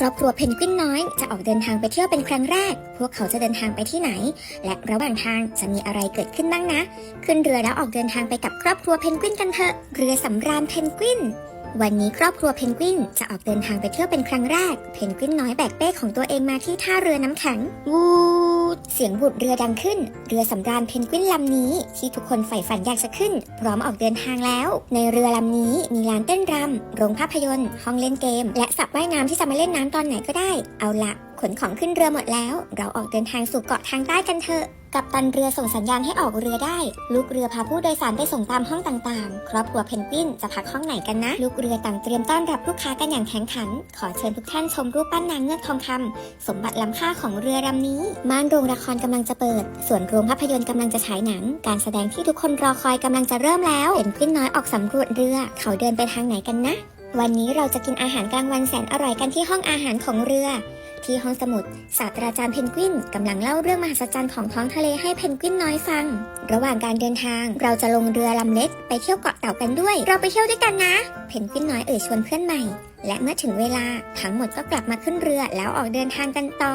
ครอบครัวเพนกวินน้อยจะออกเดินทางไปเที่ยวเป็นครั้งแรก พวกเขาจะเดินทางไปที่ไหน และระหว่างทางจะมีอะไรเกิดขึ้นบ้างนะ ขึ้นเรือแล้วออกเดินทางไปกับครอบครัวเพนกวินกันเถอะ เรือสำราญเพนกวิน วันนี้ครอบครัวเพนกวินจะออกเดินทางไปเที่ยวเป็นครั้งแรก เพนกวินน้อยแบกเป้ของตัวเองมาที่ท่าเรือน้ำแข็ง วูดเสียงบุดเรือดังขึ้น เรือสำราญเพนกวินลำนี้ ที่ทุกคนใฝ่ฝันอยากจะขึ้น พร้อมออกเดินทางแล้ว ในเรือลำนี้มีลานเต้นรำโรงภาพยนตร์ห้องเล่นเกม และสระว่ายน้ำที่จะมาเล่นน้ำตอนไหนก็ได้ เอาละขนของขึ้นเรือหมดแล้ว เราออกเดินทางสู่เกาะทางใต้กันเถอะ กัปตันเรือส่งสัญญาณให้ออกเรือได้ ลูกเรือพาผู้โดยสารไปส่งตามห้องต่างๆ ครอบครัวเพนกวินจะพักห้องไหนกันนะ ลูกเรือต่างเตรียมต้อนรับลูกค้ากันอย่างแข็งขัน ขอเชิญทุกท่านชมรูปปั้นนางเงือกทองคำสมบัติล้ำค่าของเรือลำนี้ ม่านโรงละครกำลังจะเปิด ส่วนโรงภาพยนตร์กำลังจะฉายหนัง การแสดงที่ทุกคนรอคอยกำลังจะเริ่มแล้วเพนกวินน้อยออกสำรวจเรือ เขาเดินไปทางไหนกันนะ วันนี้เราจะกินอาหารกลางวันแสนอร่อยกันที่ห้องอาหารของเรือ ที่ห้องสมุดศาสตราจารย์เพนกวินกำลังเล่าเรื่องมหัศจรรย์ของท้องทะเลให้เพนกวินน้อยฟัง ระหว่างการเดินทางเราจะลงเรือลำเล็กไปเที่ยวเกาะเต่ากันด้วย เราไปเที่ยวด้วยกันนะ เพนกวินน้อยเอ่ยชวนเพื่อนใหม่ และเมื่อถึงเวลาทั้งหมดก็กลับมาขึ้นเรือแล้วออกเดินทางกันต่อ